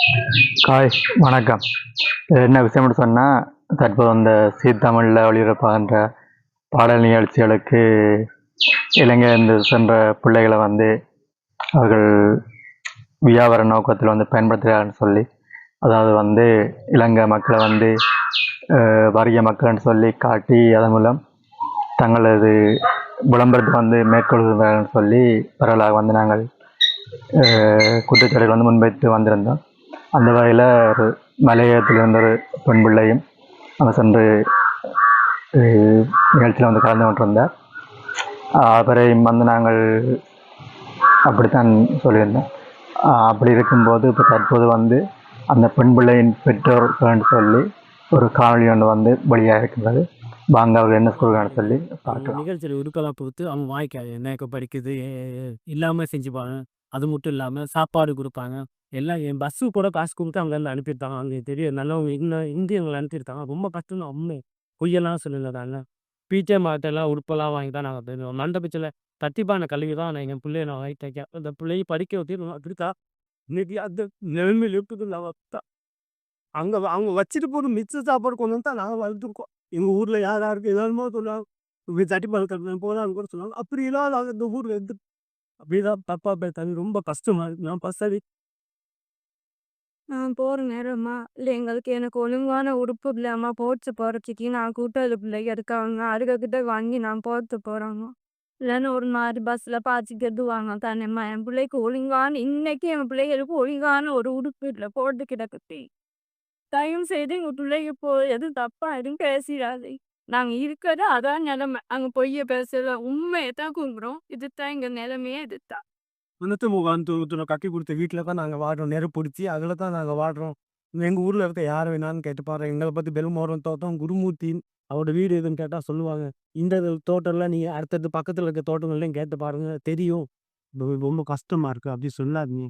Hi வணக்கம். என்ன விஷயம்னு சொன்னால் தற்போது அந்த சீ தமிழில் ஒளிபரப்பாகின்ற பாடல் நிகழ்ச்சிகளுக்கு இலங்கையிலிருந்து சென்ற பிள்ளைகளை வந்து அவர்கள் வியாபார நோக்கத்தில் வந்து பயன்படுத்துகிறார்கள்னு சொல்லி அதாவது வந்து இலங்கை மக்களை வந்து அஹ், வறிய மக்கள்னு சொல்லி காட்டி அதன் மூலம் தங்களது விளம்பரத்தை வந்து மேற்கொள்கிறார்கள் சொல்லி பரவலாக வந்து நாங்கள் குற்றச்சாட்டுகள் வந்து முன்வைத்து வந்திருந்தோம். அந்த வகையில் ஒரு மலையத்தில் இருந்த ஒரு பெண் பிள்ளையும் அங்கே சென்று நிகழ்ச்சியில் வந்து கலந்து கொண்டிருந்தார். அவரையும் வந்து நாங்கள் அப்படித்தான் சொல்லியிருந்தோம். அப்படி இருக்கும்போது இப்போ தற்போது வந்து அந்த பெண் பிள்ளையின் பெற்றோர்கள்னு சொல்லி ஒரு காணொலி ஒன்று வந்து வெளியாக இருக்கின்றது வாங்க அவர் என்ன சொல்கிறான்னு சொல்லி பார்க்கலாம். நிகழ்ச்சியில் உருக்கலாம் பொறுத்து அவன் வாய்க்காது என்ன இப்போ படிக்குது இல்லாமல் செஞ்சுப்பாங்க அது மட்டும் இல்லாமல் சாப்பாடு கொடுப்பாங்க. எல்லாம் என் பஸ்ஸு கூட காசு கொடுத்து அவங்க எல்லாம் அனுப்பியிருந்தாங்க அவங்க தெரியும் நல்லவங்க இன்னும் இந்தியவங்களை அனுப்பியிருந்தாங்க ரொம்ப கஷ்டம் அம்மே. உண்மை பொய்யெல்லாம் சொல்லல தானே பீச்சே மாட்டெல்லாம் உடுப்பெல்லாம் வாங்கி தான் நாங்கள் தருவோம் மண்டபத்தில் தட்டிப்பான கல்வி தான் நான் எங்கள் பிள்ளைய நான் வாங்கி தைக்கேன் அந்த பிள்ளையை படிக்க வச்சு அப்படித்தா இன்னைக்கு அந்த நிலைமையில் இருக்குது நான் தான் அங்கே அவங்க வச்சுட்டு போகிற மிச்ச சாப்பாடு கொண்டு வந்து தான் நாங்கள் வளர்த்துருக்கோம். எங்கள் ஊரில் யார் இருக்குது ஏதாலுமோ சொல்லுவாங்க. இப்படி கல்வி போகலான்னு கூட சொல்லுவாங்க. அப்படி இல்லாத இந்த ஊரில் எடுத்து அப்படிதான் தப்பா பேசாது ரொம்ப கஷ்டமா இருக்கு. நான் பசவி நான் போற நேரமா? இல்லை எங்களுக்கு எனக்கு ஒழுங்கான உடுப்பு இல்லாம போட்டு போறதுக்கு. நான் கூட்டாளி பிள்ளைங்க இருக்காங்க. அதுகிட்ட வாங்கி நான் போட்டு போறாங்க. இல்லைன்னா ஒரு மாதிரி பஸ்ல பாய்ச்சிக்கிறது வாங்க. தானேம்மா என் பிள்ளைக்கு ஒழுங்கான இன்னைக்கு என் பிள்ளைகளுக்கு ஒழுங்கான ஒரு உடுப்பு இல்லை. போட்டு கிடக்குது தயவு செய்து எங்கள் பிள்ளைங்க போ. எதுவும் தப்பா? எதுவும் பேசிடாதே. நாங்க இருக்கிறது அதான் நிலைமை. அங்க பொய்ய பேசல உண்மையை தான் கும்பிடுறோம் இதுதான் எங்க நிலைமையே இதுதான். வந்துட்டு முகாம் தூத்துல கட்டி கொடுத்த வீட்டில் தான் நாங்கள் வாடுறோம். நெருப்பு பிடிச்சி அதில் தான் நாங்கள் வாடுறோம். எங்கள் ஊரில் இருக்க யார் வேணாலும் கேட்டு பாரு எங்களை பற்றி பெருமோரம் தோட்டம் குருமூர்த்தி அவரோட வீடு எதுன்னு கேட்டால் சொல்லுவாங்க. இந்த தோட்டம்லாம் நீங்கள் அடுத்தடுத்து பக்கத்தில் இருக்க தோட்டங்கள்லையும் கேட்டு பாருங்க. தெரியும். ரொம்ப- ரொம்ப கஷ்டமா இருக்கு. அப்படி சொல்லாதீங்க.